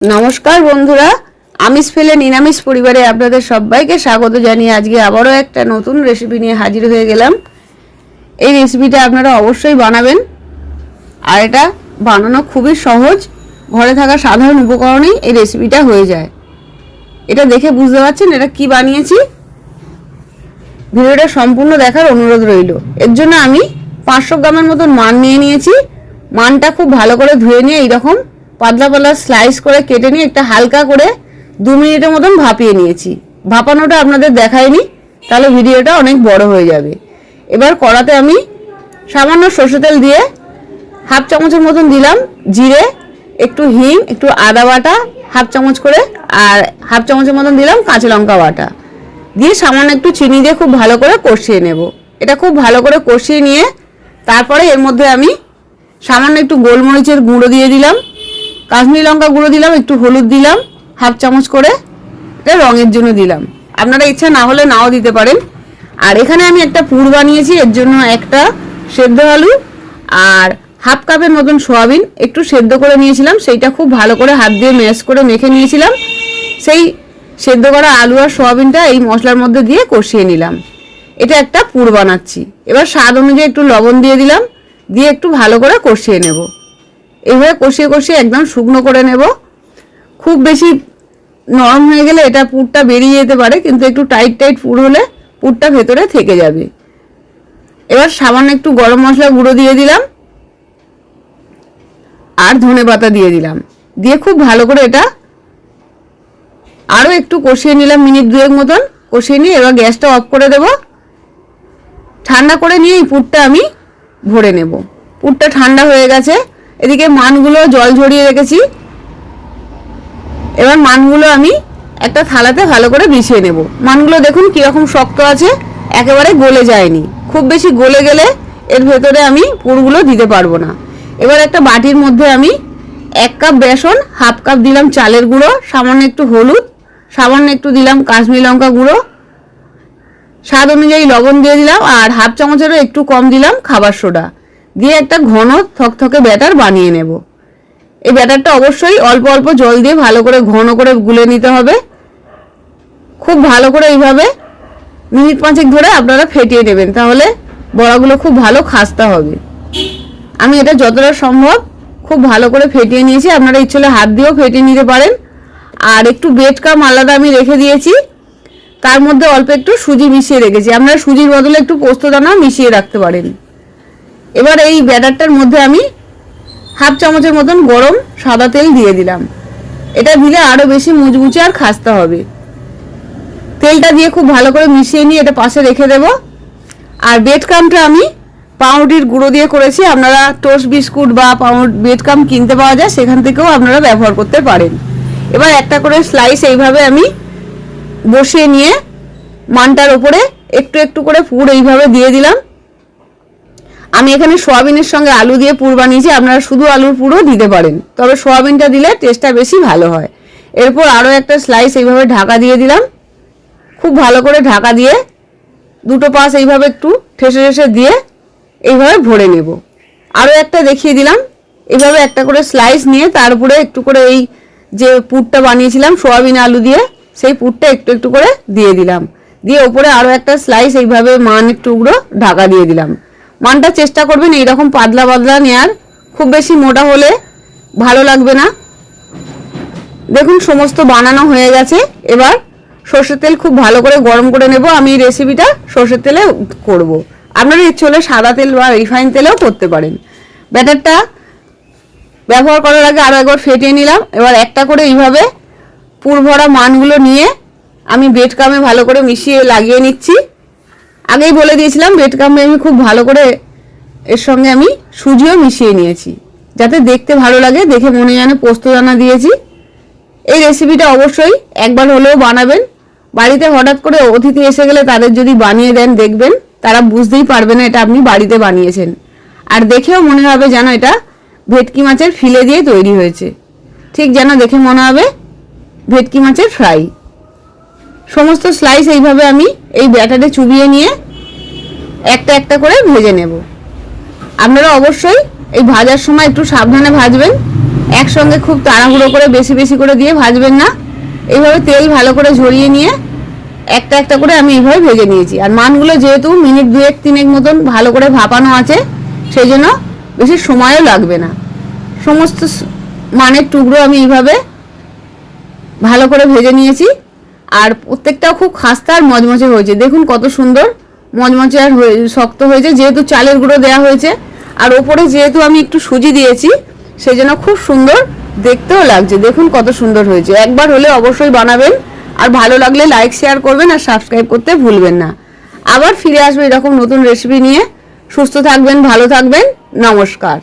নমস্কার বন্ধুরা, আমিষ ফেলে নিরামিষ পরিবারে আপনাদের সবাইকে স্বাগত জানিয়ে আজকে আবারও একটা নতুন রেসিপি নিয়ে হাজির হয়ে গেলাম। এই রেসিপিটা আপনারা অবশ্যই বানাবেন। আর এটা বানানো খুবই সহজ, ঘরে থাকা সাধারণ উপকরণেই এই রেসিপিটা হয়ে যায়। এটা দেখে বুঝতে পারছেন এটা কি বানিয়েছি? ভিডিওটা সম্পূর্ণ দেখার অনুরোধ রইল। এর জন্য আমি পাঁচশো গ্রামের মতন মান নিয়ে নিয়েছি। মানটা খুব ভালো করে ধুয়ে নিয়ে এইরকম পাতলা পাতলা স্লাইস করে কেটে নিয়ে একটা হালকা করে দু মিনিটের মতন ভাপিয়ে নিয়েছি। ভাপানোটা আপনাদের দেখায়নি তাহলে ভিডিওটা অনেক বড় হয়ে যাবে। এবার কড়াতে আমি সামান্য সর্ষে তেল দিয়ে হাফ চামচের মতন দিলাম জিরে, একটু হিং, একটু আদা বাটা হাফ চামচ করে, আর হাফ চামচের মতন দিলাম কাঁচা লঙ্কা বাটা। দিয়ে সামান্য একটু চিনি দিয়ে খুব ভালো করে কষিয়ে নেব। এটা খুব ভালো করে কষিয়ে নিয়ে তারপরে এর মধ্যে আমি সামান্য একটু গোলমরিচের গুঁড়ো দিয়ে দিলাম। কাশ্মীরি লঙ্কা গুঁড়ো দিলাম, একটু হলুদ দিলাম, হাফ চামচ করে এটা রঙের জন্য দিলাম। আপনারা ইচ্ছা না হলে নাও দিতে পারেন। আর এখানে আমি একটা পুর বানিয়েছি, এর জন্য একটা সেদ্ধ আলু আর হাফ কাপের মতন সোয়াবিন একটু সেদ্ধ করে নিয়েছিলাম, সেইটা খুব ভালো করে হাত দিয়ে ম্যাশ করে মেখে নিয়েছিলাম। সেই সেদ্ধ করা আলু আর সোয়াবিনটা এই মশলার মধ্যে দিয়ে কষিয়ে নিলাম। এটা একটা পুর বানাচ্ছি। এবার স্বাদ অনুযায়ী একটু লবণ দিয়ে দিলাম, দিয়ে একটু ভালো করে কষিয়ে নেব। এইভাবে কষিয়ে কষিয়ে একদম শুকনো করে নেব। খুব বেশি নরম হয়ে গেলে এটা পুরটা বেরিয়ে যেতে পারে, কিন্তু একটু টাইট টাইট পুর হলে পুরটা ভেতরে থেকে যাবে। এবার সামান্য একটু গরম মশলা গুঁড়ো দিয়ে দিলাম। আর ধনে পাতা দিয়ে দিলাম। দিয়ে খুব ভালো করে এটা আরও একটু কষিয়ে নিলাম মিনিট দুয়েক মতন। কষিয়ে নিয়ে এবার গ্যাসটা অফ করে দেব। ঠান্ডা করে নিয়ে এই পুরটা আমি ভরে নেব। পুরটা ঠান্ডা হয়ে গেছে। এদিকে মানগুলো জল ঝরিয়ে রেখেছি। এবার মানগুলো আমি একটা থালাতে ভালো করে বিছিয়ে নেব। মানগুলো দেখুন কীরকম শক্ত আছে, একেবারে গলে যায়নি। খুব বেশি গলে গেলে এর ভেতরে আমি পুরগুলো দিতে পারব না। এবার একটা বাটির মধ্যে আমি এক কাপ বেসন, হাফ কাপ দিলাম চালের গুঁড়ো, সামান্য একটু হলুদ, সামান্য একটু দিলাম কাশ্মীরি লঙ্কা গুঁড়ো। স্বাদ অনুযায়ী লবণ দিয়ে দিলাম আর হাফ চামচেরও একটু কম দিলাম খাবার সোডা। দিয়ে একটা ঘন থকথকে ব্যাটার বানিয়ে নেব। এই ব্যাটারটা অবশ্যই অল্প অল্প জল দিয়ে ভালো করে ঘন করে গুলে নিতে হবে। খুব ভালো করে এইভাবে মিনিট পাঁচেক ধরে আপনারা ফেটিয়ে নেবেন, তাহলে বড়াগুলো খুব ভালো খাস্তা হবে। আমি এটা যতটা সম্ভব খুব ভালো করে ফেটিয়ে নিয়েছি, আপনারা ইচ্ছে হলে হাত দিয়েও ফেটিয়ে নিতে পারেন। আর একটু বেড কাম আলাদা আমি রেখে দিয়েছি, তার মধ্যে অল্প একটু সুজি মিশিয়ে রেখেছি। আপনারা সুজির বদলে একটু পোস্ত দানা মিশিয়ে রাখতে পারেন। এবার এই ব্যাটারটার মধ্যে আমি হাফ চামচের মতন গরম সাদা তেল দিয়ে দিলাম। এটা দিলে আরও বেশি মুচমুচে আর খাস্তা হবে। তেলটা দিয়ে খুব ভালো করে মিশিয়ে নিয়ে এটা পাশে রেখে দেব। আর বেড কামটা আমি পাউরুটির গুঁড়ো দিয়ে করেছি। আপনারা টোস্ট বিস্কুট বা পাউর বেড কাম কিনতে পাওয়া যায়, সেখান থেকেও আপনারা ব্যবহার করতে পারেন। এবার একটা করে স্লাইস এইভাবে আমি বসিয়ে নিয়ে মানটার ওপরে একটু একটু করে পুর এইভাবে দিয়ে দিলাম। আমি এখানে সোয়াবিনের সঙ্গে আলু দিয়ে পুর বানিয়েছি, আপনারা শুধু আলুর পুরও দিতে পারেন। তবে সোয়াবিনটা দিলে টেস্টটা বেশি ভালো হয়। এরপর আরও একটা স্লাইস এইভাবে ঢাকা দিয়ে দিলাম। খুব ভালো করে ঢাকা দিয়ে দুটো পাশ এইভাবে একটু ঠেসে ঠেসে দিয়ে এইভাবে ভরে নেব। আরও একটা দেখিয়ে দিলাম। এইভাবে একটা করে স্লাইস নিয়ে তার উপরে একটু করে এই যে পুরটা বানিয়েছিলাম, সোয়াবিন আলু দিয়ে, সেই পুরটা একটু একটু করে দিয়ে দিলাম। দিয়ে ওপরে আরও একটা স্লাইস এইভাবে মান টুকরো ঢাকা দিয়ে দিলাম। মানটা চেষ্টা করবেন, এইরকম পাতলা পাতলা নেয়ার। খুব বেশি মোটা হলে ভালো লাগবে না। দেখুন, সমস্ত বানানো হয়ে গেছে। এবার সর্ষের তেল খুব ভালো করে গরম করে নেব। আমি রেসিপিটা সর্ষের তেলে করব। আপনারা ইচ্ছে হলে সাদা তেল বা রিফাইন তেলেও করতে পারেন। ব্যাটারটা ব্যবহার করার আগে আরও একবার ফেটিয়ে নিলাম। এবার একটা করে এইভাবে পুর ভরা মানগুলো নিয়ে আমি বেড কামে ভালো করে মিশিয়ে লাগিয়ে নিচ্ছি। আগেই বলে দিয়েছিলাম বেড কামে আমি খুব ভালো করে এর সঙ্গে আমি সুজিও মিশিয়ে নিয়েছি, যাতে দেখতে ভালো লাগে, দেখে মনে জানে পোস্ত দানা দিয়েছি। এই রেসিপিটা অবশ্যই একবার হলেও বানাবেন। বাড়িতে হঠাৎ করে অতিথি এসে গেলে তাদের যদি বানিয়ে দেন, দেখবেন তারা বুঝতেই পারবে না এটা আপনি বাড়িতে বানিয়েছেন। আর দেখেও মনে হবে যেন এটা ভেটকি মাছের ফিলে দিয়ে তৈরি হয়েছে। ঠিক যেন দেখে মনে হবে ভেটকি মাছের ফ্রাই। সমস্ত স্লাইস এইভাবে আমি এই ব্যাটারে চুবিয়ে নিয়ে একটা একটা করে ভেজে নেব। আপনারা অবশ্যই এই ভাজার সময় একটু সাবধানে ভাজবেন। একসঙ্গে খুব তাড়াহুড়ো করে, বেশি বেশি করে দিয়ে ভাজবেন না। এইভাবে তেল ভালো করে ঝরিয়ে নিয়ে একটা একটা করে আমি এইভাবে ভেজে নিয়েছি। আর মানগুলো যেহেতু মিনিট দুয়েক, তিনেক মতন ভালো করে ভাপানো আছে, সেই জন্য বেশি সময়ও লাগবে না। সমস্ত মানের টুকরো আমি এইভাবে ভালো করে ভেজে নিয়েছি। আর প্রত্যেকটাও খুব খাস্তা আর মজমচে হয়েছে। দেখুন কত সুন্দর মজমচে আর শক্ত হয়েছে। যেহেতু চালের গুঁড়ো দেওয়া হয়েছে, আর ওপরে যেহেতু আমি একটু সুজি দিয়েছি, সেই জন্য খুব সুন্দর দেখতেও লাগছে। দেখুন কত সুন্দর হয়েছে। একবার হলে অবশ্যই বানাবেন। আর ভালো লাগলে লাইক শেয়ার করবেন আর সাবস্ক্রাইব করতে ভুলবেন না। আবার ফিরে আসবে এরকম নতুন রেসিপি নিয়ে। সুস্থ থাকবেন, ভালো থাকবেন। নমস্কার।